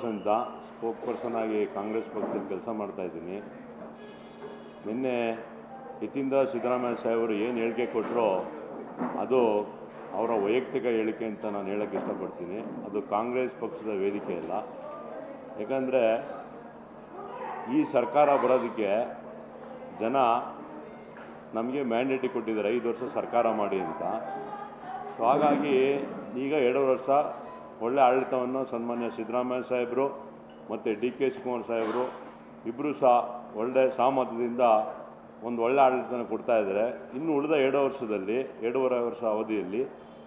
ಶ್ರೀನಿವಾಸ್ ಅಂತ spoke person ಆಗಿ ಕಾಂಗ್ರೆಸ್ ಪಕ್ಷದಲ್ಲಿ ಕೆಲಸ ಮಾಡ್ತಾಯಿದ್ದೀನಿ ನಿನ್ನೆ ಇತ್ತಿಂದ ಸಿದ್ದರಾಮಯ್ಯ ಸಾಹೇಬರು ಏನು ಹೇಳಿಕೆ ಕೊಟ್ಟರೋ ಅದು ಅವರ ವೈಯಕ್ತಿಕ ಹೇಳಿಕೆ ಅಂತ ನಾನು ಹೇಳೋಕ್ಕೆ ಇಷ್ಟಪಡ್ತೀನಿ. ಅದು ಕಾಂಗ್ರೆಸ್ ಪಕ್ಷದ ವೇದಿಕೆ ಅಲ್ಲ. ಯಾಕಂದರೆ ಈ ಸರ್ಕಾರ ಬರೋದಕ್ಕೆ ಜನ ನಮಗೆ ಮ್ಯಾಂಡೇಟಿ ಕೊಟ್ಟಿದ್ದಾರೆ, ಐದು ವರ್ಷ ಸರ್ಕಾರ ಮಾಡಿ ಅಂತ. ಸೊ ಹಾಗಾಗಿ ಈಗ ಎರಡು ವರ್ಷ ಒಳ್ಳೆ ಆಡಳಿತವನ್ನು ಸನ್ಮಾನ್ಯ ಸಿದ್ದರಾಮಯ್ಯ ಸಾಹೇಬರು ಮತ್ತು ಡಿ ಕೆ ಶಿವಕುಮಾರ್ ಸಾಹೇಬರು ಇಬ್ಬರು ಸಹ ಒಳ್ಳೆ ಸಾಮರ್ಥ್ಯದಿಂದ ಒಂದು ಒಳ್ಳೆ ಆಡಳಿತನ ಕೊಡ್ತಾ ಇದ್ದಾರೆ. ಇನ್ನು ಉಳಿದ ಎರಡು ವರ್ಷದಲ್ಲಿ, ಎರಡೂವರೆ ವರ್ಷ ಅವಧಿಯಲ್ಲಿ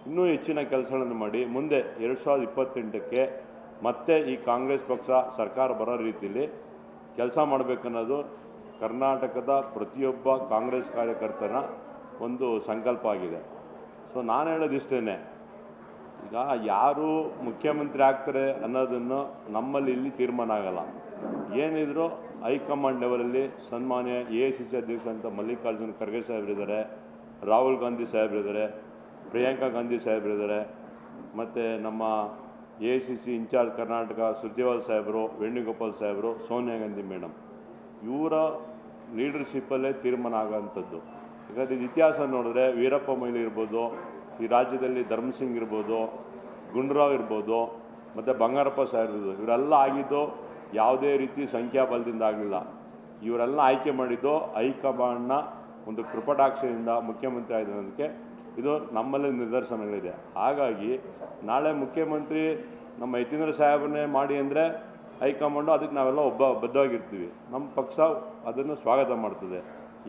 ಇನ್ನೂ ಹೆಚ್ಚಿನ ಕೆಲಸಗಳನ್ನು ಮಾಡಿ ಮುಂದೆ ಎರಡು ಸಾವಿರದ ಇಪ್ಪತ್ತೆಂಟಕ್ಕೆ ಮತ್ತೆ ಈ ಕಾಂಗ್ರೆಸ್ ಪಕ್ಷ ಸರ್ಕಾರ ಬರೋ ರೀತಿಯಲ್ಲಿ ಕೆಲಸ ಮಾಡಬೇಕನ್ನೋದು ಕರ್ನಾಟಕದ ಪ್ರತಿಯೊಬ್ಬ ಕಾಂಗ್ರೆಸ್ ಕಾರ್ಯಕರ್ತನ ಒಂದು ಸಂಕಲ್ಪ ಆಗಿದೆ. ಸೊ ನಾನು ಹೇಳೋದಿಷ್ಟೇ ಈಗ ಯಾರು ಮುಖ್ಯಮಂತ್ರಿ ಆಗ್ತಾರೆ ಅನ್ನೋದನ್ನು ನಮ್ಮಲ್ಲಿ ಇಲ್ಲಿ ತೀರ್ಮಾನ ಆಗಲ್ಲ. ಏನಿದ್ರು ಹೈಕಮಾಂಡ್ ಲೆವೆಲಲ್ಲಿ ಸನ್ಮಾನ್ಯ ಎ ಐ ಸಿ ಸಿ ಅಧ್ಯಕ್ಷ ಅಂತ ಮಲ್ಲಿಕಾರ್ಜುನ್ ಖರ್ಗೆ ಸಾಹೇಬರಿದ್ದಾರೆ ರಾಹುಲ್ ಗಾಂಧಿ ಸಾಹೇಬರಿದ್ದಾರೆ ಪ್ರಿಯಾಂಕಾ ಗಾಂಧಿ ಸಾಹೇಬರಿದ್ದಾರೆ ಮತ್ತು ನಮ್ಮ A I C C in-charge Karnataka Surjewala ಸಾಹೇಬರು, ವೇಣುಗೋಪಾಲ್ ಸಾಹೇಬರು, ಸೋನಿಯಾ ಗಾಂಧಿ ಮೇಡಮ್ ಇವರ ಲೀಡರ್ಶಿಪ್ಪಲ್ಲೇ ತೀರ್ಮಾನ ಆಗೋವಂಥದ್ದು ಯಾಕಂದರೆ ಇತಿಹಾಸ ನೋಡಿದ್ರೆ ವೀರಪ್ಪ ಮೊಯ್ಲಿ ಇರ್ಬೋದು ಈ ರಾಜ್ಯದಲ್ಲಿ ಧರ್ಮಸಿಂಗ್ ಇರ್ಬೋದು, ಗುಂಡ್ರಾವ್ ಇರ್ಬೋದು, ಮತ್ತು ಬಂಗಾರಪ್ಪ ಸಾಹೇಬ್ ಇರ್ಬೋದು, ಇವರೆಲ್ಲ ಆಗಿದ್ದು ಯಾವುದೇ ರೀತಿ ಸಂಖ್ಯಾಬಲದಿಂದ ಆಗಲಿಲ್ಲ. ಇವರೆಲ್ಲ ಆಯ್ಕೆ ಮಾಡಿದ್ದು ಹೈಕಮಾಂಡ್ನ ಒಂದು ಕೃಪಟಾಕ್ಷದಿಂದ ಮುಖ್ಯಮಂತ್ರಿ ಆಗಿದ್ದಕ್ಕೆ ಇದು ನಮ್ಮಲ್ಲೇ ನಿದರ್ಶನಗಳಿದೆ. ಹಾಗಾಗಿ ನಾಳೆ ಮುಖ್ಯಮಂತ್ರಿ ನಮ್ಮ ಯತೀಂದ್ರ ಸಾಹೇಬನ್ನೇ ಮಾಡಿ ಅಂದರೆ ಹೈಕಮಾಂಡು ಅದಕ್ಕೆ ನಾವೆಲ್ಲ ಒಬ್ಬ ಬದ್ಧವಾಗಿರ್ತೀವಿ. ನಮ್ಮ ಪಕ್ಷ ಅದನ್ನು ಸ್ವಾಗತ ಮಾಡ್ತದೆ.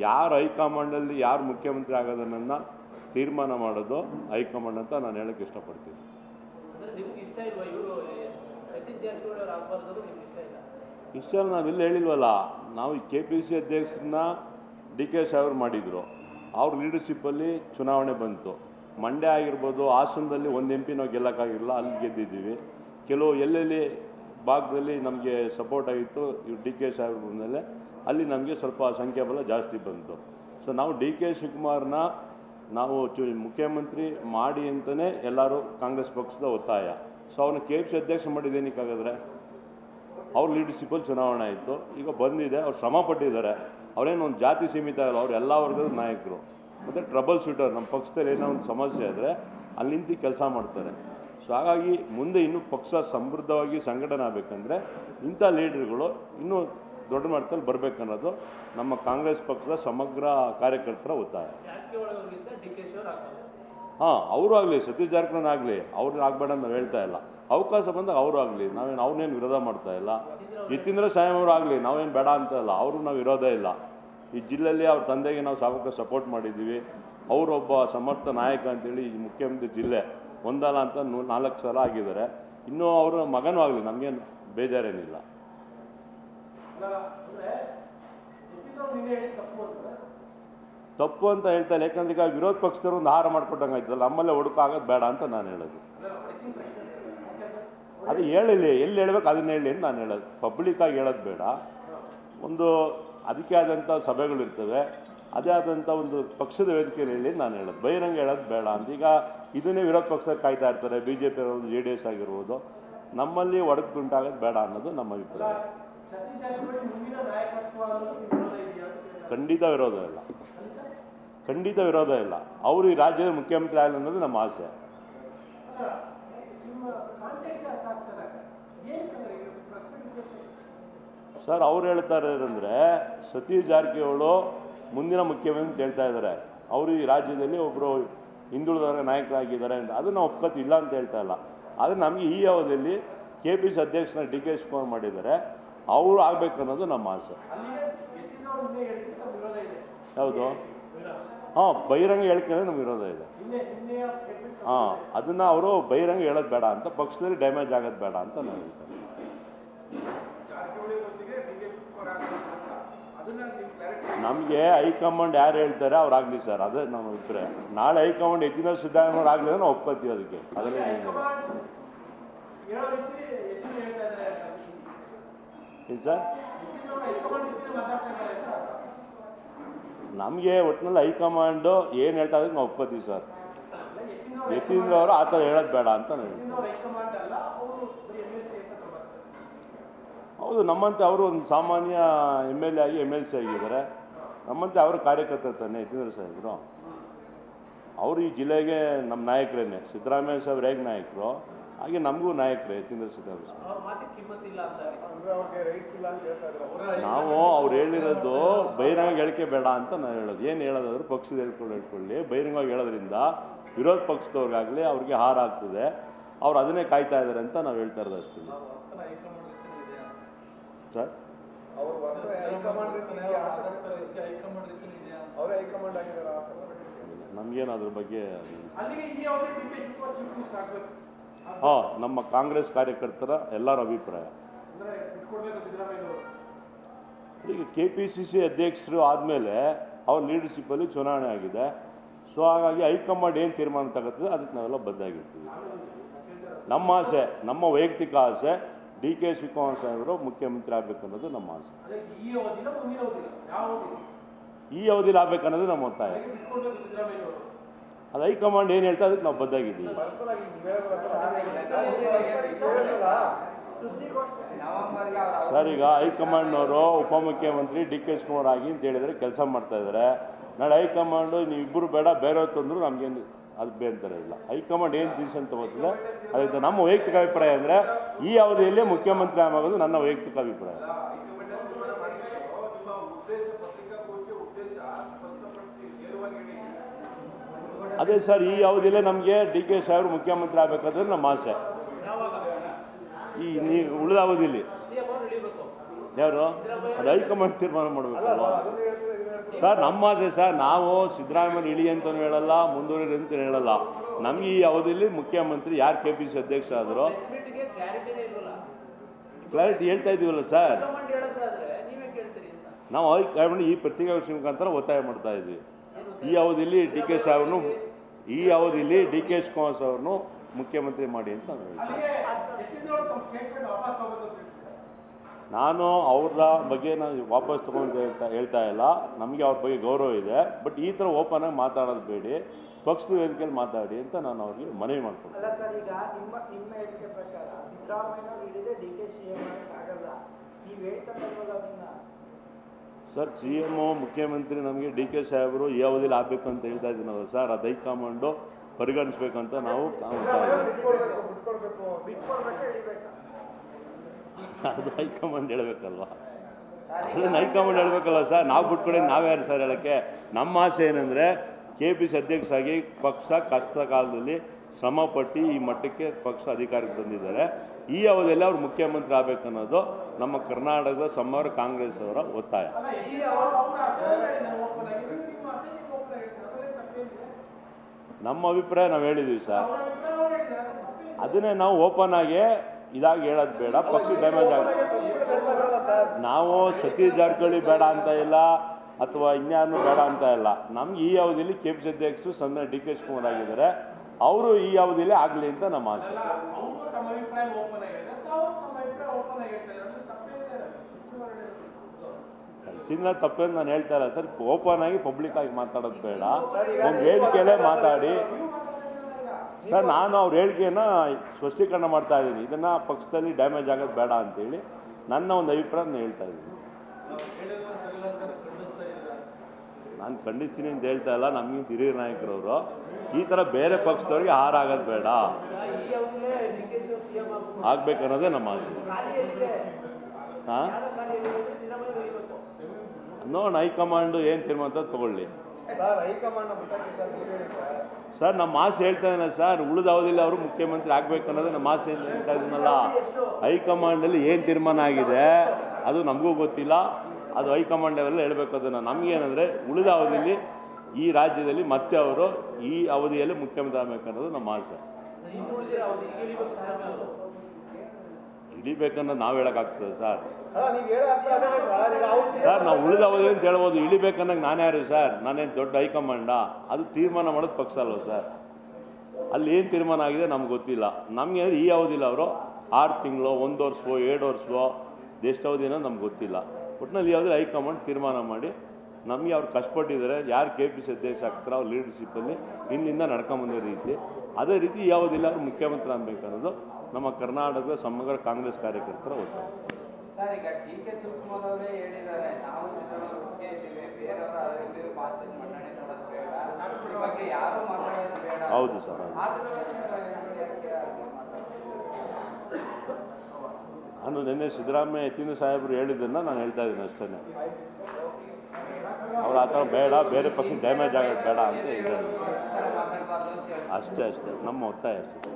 ಯಾರು ಹೈಕಮಾಂಡಲ್ಲಿ ಯಾರು ಮುಖ್ಯಮಂತ್ರಿ ಆಗೋದನ್ನು ತೀರ್ಮಾನ ಮಾಡೋದು ಹೈಕಮಾಂಡ್ ಅಂತ ನಾನು ಹೇಳಕ್ಕೆ ಇಷ್ಟಪಡ್ತೀನಿ. ಇಷ್ಟ ಅವ್ರು ಇಷ್ಟ ಇಲ್ಲ? ಹೇಳಿಲ್ವಲ್ಲ ನಾವು ಕೆ ಪಿ ಸಿ ಅಧ್ಯಕ್ಷರನ್ನ ಡಿ ಕೆ ಸಾಹೇಬ್ರು ಮಾಡಿದರು. ಅವ್ರ ಲೀಡರ್ಶಿಪ್ಪಲ್ಲಿ ಚುನಾವಣೆ ಬಂತು. ಮಂಡ್ಯ ಆಗಿರ್ಬೋದು ಹಾಸನದಲ್ಲಿ ಒಂದು ಎಂ ಪಿ ನಾವು ಗೆಲ್ಲಕ್ಕಾಗಿರಲಿಲ್ಲ ಅಲ್ಲಿ ಗೆದ್ದಿದ್ದೀವಿ. ಕೆಲವು ಎಲ್ಲೆಲ್ಲಿ ಭಾಗದಲ್ಲಿ ನಮಗೆ ಸಪೋರ್ಟ್ ಆಗಿತ್ತು ಇವ್ರು ಡಿ ಕೆ ಸಾಹೇಬ್ರ ಬಂದಮೇಲೆ ಅಲ್ಲಿ ನಮಗೆ ಸ್ವಲ್ಪ ಸಂಖ್ಯಾಬಲ ಜಾಸ್ತಿ ಬಂತು. ಸೊ ನಾವು ಡಿ ಕೆ ಶಿವಕುಮಾರ್ನ ನಾವು ಚು ಮುಖ್ಯಮಂತ್ರಿ ಮಾಡಿ ಅಂತಲೇ ಎಲ್ಲರೂ ಕಾಂಗ್ರೆಸ್ ಪಕ್ಷದ ಒತ್ತಾಯ. ಸೊ ಅವನು ಕೆ ಪಿ ಸಿ ಅಧ್ಯಕ್ಷ ಮಾಡಿದ್ದೇನಕ್ಕಾಗಿದ್ರೆ ಅವ್ರ ಲೀಡರ್ಶಿಪ್ಪಲ್ಲಿ ಚುನಾವಣೆ ಆಯಿತು. ಈಗ ಬಂದಿದೆ, ಅವ್ರು ಶ್ರಮ ಪಟ್ಟಿದ್ದಾರೆ. ಅವರೇನು ಒಂದು ಜಾತಿ ಸೀಮಿತ ಇಲ್ಲ ಅವ್ರು ಎಲ್ಲ ವರ್ಗದ ನಾಯಕರು. ಮತ್ತು ಟ್ರಬಲ್ ಶೂಟರ್ ನಮ್ಮ ಪಕ್ಷದಲ್ಲಿ ಏನೋ ಒಂದು ಸಮಸ್ಯೆ ಆದರೆ ಅಲ್ಲಿ ಕೆಲಸ ಮಾಡ್ತಾರೆ. ಸೊ ಹಾಗಾಗಿ ಮುಂದೆ ಇನ್ನೂ ಪಕ್ಷ ಸಮೃದ್ಧವಾಗಿ ಸಂಘಟನೆ ಆಗಬೇಕಂದ್ರೆ ಇಂಥ ಲೀಡರ್ಗಳು ಇನ್ನೂ ದೊಡ್ಡ ಮಟ್ಟದಲ್ಲಿ ಬರಬೇಕು ಅನ್ನೋದು ನಮ್ಮ ಕಾಂಗ್ರೆಸ್ ಪಕ್ಷದ ಸಮಗ್ರ ಕಾರ್ಯಕರ್ತರ ಒತ್ತಾಯ. ಹಾಂ ಅವರು ಆಗಲಿ ಸತೀಶ್ ಜಾರಕಿಹೊಳಿ ಆಗಲಿ ಅವ್ರನ್ನ ಆಗಬೇಡ ಅಂತ ನಾವು ಹೇಳ್ತಾ ಇಲ್ಲ. ಅವಕಾಶ ಬಂದಾಗ ಅವರು ಆಗಲಿ ನಾವೇನು ಅವ್ರನ್ನೇನು ವಿರೋಧ ಮಾಡ್ತಾ ಇಲ್ಲ. ಯತೀಂದ್ರ ಅವರು ಆಗಲಿ ನಾವೇನು ಬೇಡ ಅಂತ ಇಲ್ಲ. ಅವರು ನಾವು ವಿರೋಧ ಇಲ್ಲ. ಈ ಜಿಲ್ಲೆಯಲ್ಲಿ ಅವ್ರ ತಂದೆಗೆ ನಾವು ಸಾವಕ ಸಪೋರ್ಟ್ ಮಾಡಿದ್ದೀವಿ ಅವರೊಬ್ಬ ಸಮರ್ಥ ನಾಯಕ ಅಂತೇಳಿ ಈ ಮುಖ್ಯಮಂತ್ರಿ ಜಿಲ್ಲೆ ಒಂದಲ್ಲ ಅಂತ ನಾಲ್ಕು ಸಲ ಆಗಿದ್ದಾರೆ. ಇನ್ನೂ ಅವರ ಮಗನೂ ಆಗಲಿ ನಮಗೇನು ಬೇಜಾರೇನಿಲ್ಲ. ತಪ್ಪು ಅಂತ ಹೇಳ್ತಾ ಇಲ್ಲ. ಯಾಕಂದ್ರೆ ಈಗ ವಿರೋಧ ಪಕ್ಷದವ್ರು ಒಂದು ಆಹಾರ ಮಾಡ್ಕೊಟ್ಟಂಗೆ ಆಯ್ತಲ್ಲ ನಮ್ಮಲ್ಲೇ ಹುಡುಕಾಗೋದು ಬೇಡ ಅಂತ ನಾನು ಹೇಳೋದು. ಅದು ಹೇಳಿಲ್ಲ, ಎಲ್ಲಿ ಹೇಳ್ಬೇಕು ಅದನ್ನ ಹೇಳಿ ಅಂತ ನಾನು ಹೇಳೋದು. ಪಬ್ಲಿಕ್ ಆಗಿ ಹೇಳೋದು ಬೇಡ. ಒಂದು ಅದಕ್ಕೆ ಆದಂಥ ಸಭೆಗಳಿರ್ತವೆ ಅದೇ ಆದಂಥ ಒಂದು ಪಕ್ಷದ ವೇದಿಕೆಯಲ್ಲಿ ಹೇಳಿ ನಾನು ಹೇಳೋದು. ಬಹಿರಂಗ ಹೇಳೋದು ಬೇಡ ಅಂತ. ಈಗ ಇದನ್ನೇ ವಿರೋಧ ಪಕ್ಷ ಕಾಯ್ತಾ ಇರ್ತಾರೆ. ಬಿ ಜೆ ಪಿ ಇರ್ಬೋದು ಜೆ ಡಿ ಎಸ್ ಆಗಿರ್ಬೋದು. ನಮ್ಮಲ್ಲಿ ಒಡಕು ಉಂಟಾಗೋದು ಬೇಡ ಅನ್ನೋದು ನಮ್ಮ ಅಭಿಪ್ರಾಯ. ಖಂಡಿತ ವಿರೋಧ ಇಲ್ಲ. ಖಂಡಿತ ವಿರೋಧ ಇಲ್ಲ. ಅವರು ಈ ರಾಜ್ಯದ ಮುಖ್ಯಮಂತ್ರಿ ಆಗಲಿ ಅನ್ನೋದು ನಮ್ಮ ಆಸೆ ಸರ್ ಅವ್ರು ಹೇಳ್ತಾ ಇರೋದಂದ್ರೆ ಸತೀಶ್ ಜಾರಕಿಹೊಳಿ ಮುಂದಿನ ಮುಖ್ಯಮಂತ್ರಿ ಅಂತ ಹೇಳ್ತಾ ಇದ್ದಾರೆ. ಅವರು ಈ ರಾಜ್ಯದಲ್ಲಿ ಒಬ್ಬರು ಹಿಂದುಳಿದವರ ನಾಯಕರಾಗಿದ್ದಾರೆ ಅಂತ. ಅದನ್ನು ಒಪ್ಕೋತಿಲ್ಲ ಅಂತ ಹೇಳ್ತಾ ಇಲ್ಲ. ಆದರೆ ನಮಗೆ ಈ ಅವಧಿಯಲ್ಲಿ ಕೆ ಪಿ ಸಿ ಅಧ್ಯಕ್ಷನ ಡಿ ಕೆ ಶಿವಕುಮಾರ್ ಮಾಡಿದ್ದಾರೆ. ಅವರು ಆಗಬೇಕು ಅನ್ನೋದು ನಮ್ಮ ಆಸೆ. ಹೌದು. ಹಾಂ, ಬಹಿರಂಗ ಹೇಳ್ಕೊಂಡ್ರೆ ನಮ್ಗೆ ವಿರೋಧ ಇದೆ. ಹಾಂ, ಅದನ್ನು ಅವರು ಬಹಿರಂಗ ಹೇಳೋದು ಬೇಡ ಅಂತ, ಪಕ್ಷದಲ್ಲಿ ಡ್ಯಾಮೇಜ್ ಆಗೋದು ಬೇಡ ಅಂತ ನಾನು ಹೇಳ್ತೇನೆ. ನಮಗೆ ಹೈಕಮಾಂಡ್ ಯಾರು ಹೇಳ್ತಾರೆ ಅವ್ರು ಆಗಲಿ ಸರ್, ಅದೇ ನಮ್ಮ ಅಭಿಪ್ರಾಯ. ನಾಳೆ ಹೈಕಮಾಂಡ್ ಹೆಚ್ಚಿನ ಸಿದ್ದರಾಮಯ್ಯ ಆಗಲಿ ನಾವು ಒಪ್ಕೋತೀವಿ ಅದಕ್ಕೆ. ಅದರಲ್ಲಿ ಹೈಕಮಾಂಡ್ ಹೇಳೋ ರೀತಿ ಎತ್ತಿನ ಹೇಳ್ತಾ ಇದ್ದಾರೆ ಏನು ಸರ್. ನಮಗೆ ಒಟ್ಟಿನಲ್ಲಿ ಹೈಕಮಾಂಡು ಏನು ಹೇಳ್ತಾ ಇದ್ರೆ ನಾವು ಒಪ್ಕೋತೀವಿ ಸರ್ ಯತೀಂದ್ರ ಅವರು ಆ ಥರ ಹೇಳೋದು ಬೇಡ ಅಂತ ನಾನು ಹೌದು, ನಮ್ಮಂತೆ ಅವರು ಒಂದು ಸಾಮಾನ್ಯ ಎಂ ಎಲ್ ಎ ಆಗಿ ಎಂ ಎಲ್ ಸಿ ಆಗಿದ್ದಾರೆ. ನಮ್ಮಂತೆ ಅವ್ರ ಕಾರ್ಯಕರ್ತರು ತಾನೆ ಯತೀಂದ್ರ ಸಾಹೇಬರು. ಅವರು ಈ ಜಿಲ್ಲೆಗೆ ನಮ್ಮ ನಾಯಕರೇನೆ. ಸಿದ್ದರಾಮಯ್ಯ ಸಾಹೇಬ್ರು ಹೇಗೆ ನಾಯಕರು? ಹಾಗೆ ನಮಗೂ ನಾಯಕರೇ ಯತೀಂದ್ರ ಸಿದ್ದರಾಮಯ್ಯ ನಾವು ಅವ್ರು ಹೇಳಿರೋದು ಬಹಿರಂಗ ಹೇಳಿಕೆ ಬೇಡ ಅಂತ ನಾನು ಹೇಳೋದು. ಏನು ಹೇಳೋದಾದ್ರೂ ಪಕ್ಷದ ಹೇಳ್ಕೊಂಡು ಹೇಳ್ಕೊಳ್ಳಿ ಬಹಿರಂಗವಾಗಿ ಹೇಳೋದ್ರಿಂದ ವಿರೋಧ ಪಕ್ಷದವ್ರಿಗಾಗಲಿ ಅವ್ರಿಗೆ ಹಾರ ಆಗ್ತದೆ. ಅವ್ರು ಅದನ್ನೇ ಕಾಯ್ತಾ ಇದ್ದಾರೆ ಅಂತ ನಾವು ಹೇಳ್ತಾ ಇರೋದು ಅಷ್ಟೇ. ಸರ್? ನಮಗೇನು ಅದ್ರ ಬಗ್ಗೆ ಹಾಂ, ನಮ್ಮ ಕಾಂಗ್ರೆಸ್ ಕಾರ್ಯಕರ್ತರ ಎಲ್ಲರ ಅಭಿಪ್ರಾಯ. ಈಗ ಕೆ ಪಿ ಸಿ ಸಿ ಅಧ್ಯಕ್ಷರು ಆದಮೇಲೆ ಅವ್ರ ಲೀಡರ್ಶಿಪ್ಪಲ್ಲಿ ಚುನಾವಣೆ ಆಗಿದೆ. ಸೊ ಹಾಗಾಗಿ ಹೈಕಮಾಂಡ್ ಏನು ತೀರ್ಮಾನ ತಗೋತದೆ ಅದಕ್ಕೆ ನಾವೆಲ್ಲ ಬದ್ದಾಗಿರ್ತೀವಿ ನಮ್ಮ ಆಸೆ, ನಮ್ಮ ವೈಯಕ್ತಿಕ ಆಸೆ, ಡಿ ಕೆ ಶಿವಕುಮಾರ್ ಸಾಹೇಬರು ಮುಖ್ಯಮಂತ್ರಿ ಆಗಬೇಕು ಅನ್ನೋದು ನಮ್ಮ ಆಸೆ. ಈ ಅವಧಿಲಿ ಆಗ್ಬೇಕನ್ನೋದು ನಮ್ಮ ಒತ್ತಾಯ. ಅದು ಹೈಕಮಾಂಡ್ ಏನು ಹೇಳ್ತಾ ಅದಕ್ಕೆ ನಾವು ಬದ್ದಾಗಿದ್ದೀವಿ ಸರ್ ಈಗ ಹೈಕಮಾಂಡ್ನವರು ಉಪಮುಖ್ಯಮಂತ್ರಿ ಡಿ ಕೆ ಶಿವಕುಮಾರ್ ಆಗಿ ಅಂತ ಹೇಳಿದರೆ ಕೆಲಸ ಮಾಡ್ತಾ ಇದ್ದಾರೆ ನಾಳೆ ಹೈಕಮಾಂಡು ನೀವಿಬ್ಬರು ಬೇಡ, ಬೇರೆಯವ್ರು ತಂದರೂ ನಮಗೇನು ಅದು ಬೇಂತರ ಇಲ್ಲ. ಹೈಕಮಾಂಡ್ ಏನು ಡಿಸಿಷನ್ ತಗೋತದೆ ಅದರಿಂದ ನಮ್ಮ ವೈಯಕ್ತಿಕ ಅಭಿಪ್ರಾಯ ಅಂದರೆ ಈ ಅವಧಿಯಲ್ಲೇ ಮುಖ್ಯಮಂತ್ರಿ ಆಗೋದು ನನ್ನ ವೈಯಕ್ತಿಕ ಅಭಿಪ್ರಾಯ. ಅದೇ ಸರ್, ಈ ಅವಧಿಯಲ್ಲೇ ನಮಗೆ ಡಿ ಕೆ ಸಾಹೇಬ್ರು ಮುಖ್ಯಮಂತ್ರಿ ಆಗಬೇಕಾದ್ರೆ ನಮ್ಮ ಆಸೆ. ಈ ನೀ ಉಳಿದ ಅವಧಿಯಲ್ಲಿ ಯಾರು? ಅದು ಹೈಕಮಾಂಡ್ ತೀರ್ಮಾನ ಮಾಡಬೇಕಲ್ವಾ ಸರ್, ನಮ್ಮ ಆಸೆ ಸರ್, ನಾವು ಸಿದ್ದರಾಮಯ್ಯ ಇಳಿ ಅಂತಲೂ ಹೇಳಲ್ಲ ಮುಂದುವರಿ ಅಂತ ಹೇಳಲ್ಲ. ನಮಗೆ ಈ ಅವಧಿಯಲ್ಲಿ ಮುಖ್ಯಮಂತ್ರಿ ಯಾರು ಕೆ ಪಿ ಸಿ ಅಧ್ಯಕ್ಷ ಆದರು ಕ್ಲಾರಿಟಿ ಹೇಳ್ತಾ ಇದೀವಲ್ಲ ಸರ್. ನೀವೇ ಅಂತ ನಾವು ಹೈಕಮಾಂಡ್ ಈ ಪತ್ರಿಕಾಗೋಷ್ಠಿ ಮುಖಾಂತರ ಒತ್ತಾಯ ಮಾಡ್ತಾ ಇದ್ವಿ. ಈ ಅವಧಿಯಲ್ಲಿ ಡಿ ಕೆ ಸಾಹೇಬ್ರನ್ನು ಈ ಅವಧಿಯಲ್ಲಿ ಡಿ ಕೆ ಶಿವಕುಮಾರ್ ಅವ್ರನ್ನು ಮುಖ್ಯಮಂತ್ರಿ ಮಾಡಿ ಅಂತ ನಾನು ಹೇಳ್ತೀನಿ. ನಾನು ಅವ್ರ ಬಗ್ಗೆ ನಾನು ವಾಪಸ್ ತಗೊಂಡು ಹೇಳ್ತಾ ಹೇಳ್ತಾ ಇಲ್ಲ. ನಮಗೆ ಅವ್ರ ಬಗ್ಗೆ ಗೌರವ ಇದೆ. ಬಟ್ ಈ ಥರ ಓಪನ್ ಆಗಿ ಮಾತಾಡೋದು ಬೇಡಿ. ಪಕ್ಷದ ವೇದಿಕೆಯಲ್ಲಿ ಮಾತಾಡಿ ಅಂತ ನಾನು ಅವ್ರಿಗೆ ಮನವಿ ಮಾಡ್ಕೊಡ್ತೀನಿ ಅಲ್ಲ ಸರ್ ಈಗ ನಿಮ್ಮ ನಿಮ್ಮ ಹೇಳಿಕೆ ಪ್ರಕಾರ ಸಿದ್ದರಾಮಯ್ಯ ಸರ್, ಸಿ ಎಮ್ಮು ಮುಖ್ಯಮಂತ್ರಿ ನಮಗೆ ಡಿ ಕೆ ಸಾಹೇಬರು ಅವಧಿಯಲ್ಲಿ ಆಗಬೇಕು ಅಂತ ಹೇಳ್ತಾ ಇದ್ದೀನಲ್ಲ ಸರ್. ಅದು ಹೈಕಮಾಂಡು ಪರಿಗಣಿಸ್ಬೇಕಂತ ನಾವು ಅದು ಹೈಕಮಾಂಡ್ ಹೇಳಬೇಕಲ್ವ? ಅದನ್ನು ಹೈಕಮಾಂಡ್ ಹೇಳಬೇಕಲ್ವ ಸರ್. ನಾವು ಬಿಟ್ಕೊಡಿ ನಾವ್ಯಾರು ಸರ್ ಹೇಳೋಕ್ಕೆ? ನಮ್ಮ ಆಸೆ ಏನಂದರೆ ಕೆ ಪಿ ಸಿ ಅಧ್ಯಕ್ಷ ಆಗಿ ಪಕ್ಷ ಕಷ್ಟ ಕಾಲದಲ್ಲಿ ಶ್ರಮಪಟ್ಟು ಈ ಮಟ್ಟಕ್ಕೆ ಪಕ್ಷ ಅಧಿಕಾರಕ್ಕೆ ಬಂದಿದ್ದಾರೆ. ಈ ಅವಧಿಯಲ್ಲಿ ಅವರು ಮುಖ್ಯಮಂತ್ರಿ ಆಗಬೇಕನ್ನೋದು ನಮ್ಮ ಕರ್ನಾಟಕದ ಸಮರ ಕಾಂಗ್ರೆಸ್ ಅವರ ಒತ್ತಾಯ. ನಮ್ಮ ಅಭಿಪ್ರಾಯ ನಾವು ಹೇಳಿದ್ದೀವಿ ಸರ್. ಅದನ್ನೇ ನಾವು ಓಪನ್ ಆಗಿ ಇದಾಗಿ ಹೇಳೋದು ಬೇಡ. ಪಕ್ಷ ಡ್ಯಾಮೇಜ್ ಆಗುತ್ತೆ. ನಾವು ಸತೀಶ್ ಜಾರಕಿಹೊಳಿ ಬೇಡ ಅಂತ ಇಲ್ಲ. ಅಥವಾ ಇನ್ಯಾರನ್ನೂ ಬೇಡ ಅಂತ ಇಲ್ಲ. ನಮ್ಗೆ ಈ ಅವಧಿಯಲ್ಲಿ ಕೆ ಪಿ ಸಿ ಅಧ್ಯಕ್ಷರು ಸನ್ಮಾನ್ಯ ಡಿ ಕೆ ಶಿವಕುಮಾರ್ ಆಗಿದ್ದಾರೆ. ಅವರು ಈ ಅವಧಿಯಲ್ಲಿ ಆಗಲಿ ಅಂತ ನಮ್ಮ ಆಸೆ. ತಿನ್ನ ತಪ್ಪೇನು ನಾನು ಹೇಳ್ತಾ ಇಲ್ಲ. ಸರ್ ಓಪನ್ ಆಗಿ ಪಬ್ಲಿಕ್ ಆಗಿ ಮಾತಾಡೋದು ಬೇಡ. ಒಂದು ಹೇಳಿಕೆಯಲ್ಲೇ ಮಾತಾಡಿ. ಸರ್ ನಾನು ಅವ್ರ ಹೇಳಿಕೆಯನ್ನು ಸ್ಪಷ್ಟೀಕರಣ ಮಾಡ್ತಾ ಇದ್ದೀನಿ. ಇದನ್ನು ಪಕ್ಷದಲ್ಲಿ ಡ್ಯಾಮೇಜ್ ಆಗೋದು ಬೇಡ ಅಂತೇಳಿ ನನ್ನ ಒಂದು ಅಭಿಪ್ರಾಯ ನಾನು ಹೇಳ್ತಾ ಇದ್ದೀನಿ. ನಾನು ಖಂಡಿಸ್ತೀನಿ ಅಂತ ಹೇಳ್ತಾ ಇಲ್ಲ. ನಮಗಿಂತ ಹಿರಿಯ ನಾಯಕರವರು. ಈ ಥರ ಬೇರೆ ಪಕ್ಷದವ್ರಿಗೆ ಹಾರಾಗೋದು ಬೇಡ. ಆಗ್ಬೇಕನ್ನೋದೇ ನಮ್ಮ ಆಸೆ. ಹಾಂ? ನೋಡೋಣ ಹೈಕಮಾಂಡು ಏನು ತೀರ್ಮಾನ ಅಂತ ತಗೊಳ್ಳಿ. ಸರ್ ನಮ್ಮ ಆಸೆ ಹೇಳ್ತಾ ಇದ್ದಾನೆ ಸರ್. ಉಳಿದಾವುದಿಲ್ಲ ಅವರು ಮುಖ್ಯಮಂತ್ರಿ ಆಗಬೇಕು ಅನ್ನೋದು ನಮ್ಮ ಆಸೆ ಹೇಳ್ತಾ ಇದ್ದೀನಲ್ಲ ಹೈಕಮಾಂಡಲ್ಲಿ ಏನು ತೀರ್ಮಾನ ಆಗಿದೆ ಅದು ನಮಗೂ ಗೊತ್ತಿಲ್ಲ. ಅದು ಹೈಕಮಾಂಡ್ ಲೆವೆಲ್ ಹೇಳಬೇಕು ಅದನ್ನು. ನಮಗೇನಂದರೆ ಉಳಿದ ಅವಧಿಯಲ್ಲಿ ಈ ರಾಜ್ಯದಲ್ಲಿ ಮತ್ತೆ ಅವರು ಈ ಅವಧಿಯಲ್ಲಿ ಮುಖ್ಯಮಂತ್ರಿ ಆಗಬೇಕನ್ನೋದು ನಮ್ಮ ಆಸೆ. ಇಳಿಬೇಕನ್ನೋದು ನಾವು ಹೇಳೋಕ್ಕಾಗ್ತದೆ ಸರ್. ಸರ್, ನಾವು ಉಳಿದ ಅವಧಿ ಅಂತ ಹೇಳ್ಬೋದು. ಇಳಿಬೇಕನ್ನಂಗೆ ನಾನು ಯಾರು ಸರ್? ನಾನೇನು ದೊಡ್ಡ ಹೈಕಮಾಂಡಾ? ಅದು ತೀರ್ಮಾನ ಮಾಡೋದು ಪಕ್ಷ ಅಲ್ವ ಸರ್? ಅಲ್ಲಿ ಏನು ತೀರ್ಮಾನ ಆಗಿದೆ ನಮ್ಗೆ ಗೊತ್ತಿಲ್ಲ. ನಮಗೆ ಈ ಅವಧಿಲ್ಲ ಅವರು ಆರು ತಿಂಗಳು, ಒಂದು ವರ್ಷವೋ, ಎರಡು ವರ್ಷವೋ ಎಷ್ಟು ಅವಧಿನೋ ನಮ್ಗೆ ಗೊತ್ತಿಲ್ಲ. ಒಟ್ಟಿನಲ್ಲಿ ಯಾವುದೇ ಹೈಕಮಾಂಡ್ ತೀರ್ಮಾನ ಮಾಡಿ ನಮಗೆ ಅವ್ರು ಕಷ್ಟಪಟ್ಟಿದ್ದಾರೆ ಯಾರು ಕೆ ಪಿ ಸಿ ಅಧ್ಯಕ್ಷ ಆಗ್ತಾರೋ ಅವ್ರ ಲೀಡರ್ಶಿಪ್ಪಲ್ಲಿ ಇಲ್ಲಿಂದ ನಡ್ಕೊಂಬಂದಿರೋ ರೀತಿ. ಅದೇ ರೀತಿ ಯಾವುದಿಲ್ಲ ಅವ್ರು ಮುಖ್ಯಮಂತ್ರಿ ಆಗಬೇಕನ್ನೋದು ನಮ್ಮ ಕರ್ನಾಟಕದ ಸಮಗ್ರ ಕಾಂಗ್ರೆಸ್ ಕಾರ್ಯಕರ್ತರ ಒತ್ತಾಯ ಸರ್ ಈಗ ಡಿ ಕೆ ಶಿವಕುಮಾರ್ ಅವರೇ ಹೇಳಿದ್ದಾರೆ ನಾವು ಸಿದ್ದರಾಮಯ್ಯ ಇದ್ದೀವಿ ಬೇರೆಯವರ ಅದ್ರ ಮಾತಿನ ಮನ್ನಣೆ ಕೊಡೋದು ಬೇಡ ಈ ಬಗ್ಗೆ ಯಾರು ಮಾತಾಡೋದು ಬೇಡ ಹೌದು ಸರ್ ಹೌದು. ಆದ್ರೂ ಇವ್ರು ಯಾಕೆ ಹಾಗೆ ಮಾತಾಡ್ತಾರೆ? ನಾನು ನಿನ್ನೆ ಸಿದ್ದರಾಮಯ್ಯ, ಯತೀಂದ್ರ ಸಾಹೇಬರು ಹೇಳಿದ್ದನ್ನು ನಾನು ಹೇಳ್ತಾ ಇದ್ದೀನಿ ಅಷ್ಟೇ. ಅವ್ರು ಆ ಥರ ಬೇಡ, ಬೇರೆ ಪಕ್ಷ ಡ್ಯಾಮೇಜ್ ಆಗೋದು ಬೇಡ ಅಂತ ಹೇಳಿದ್ದಾರೆ ಅಷ್ಟೇ ಅಷ್ಟೇ. ನಮ್ಮ ಒತ್ತಾಯ ಅಷ್ಟೇ.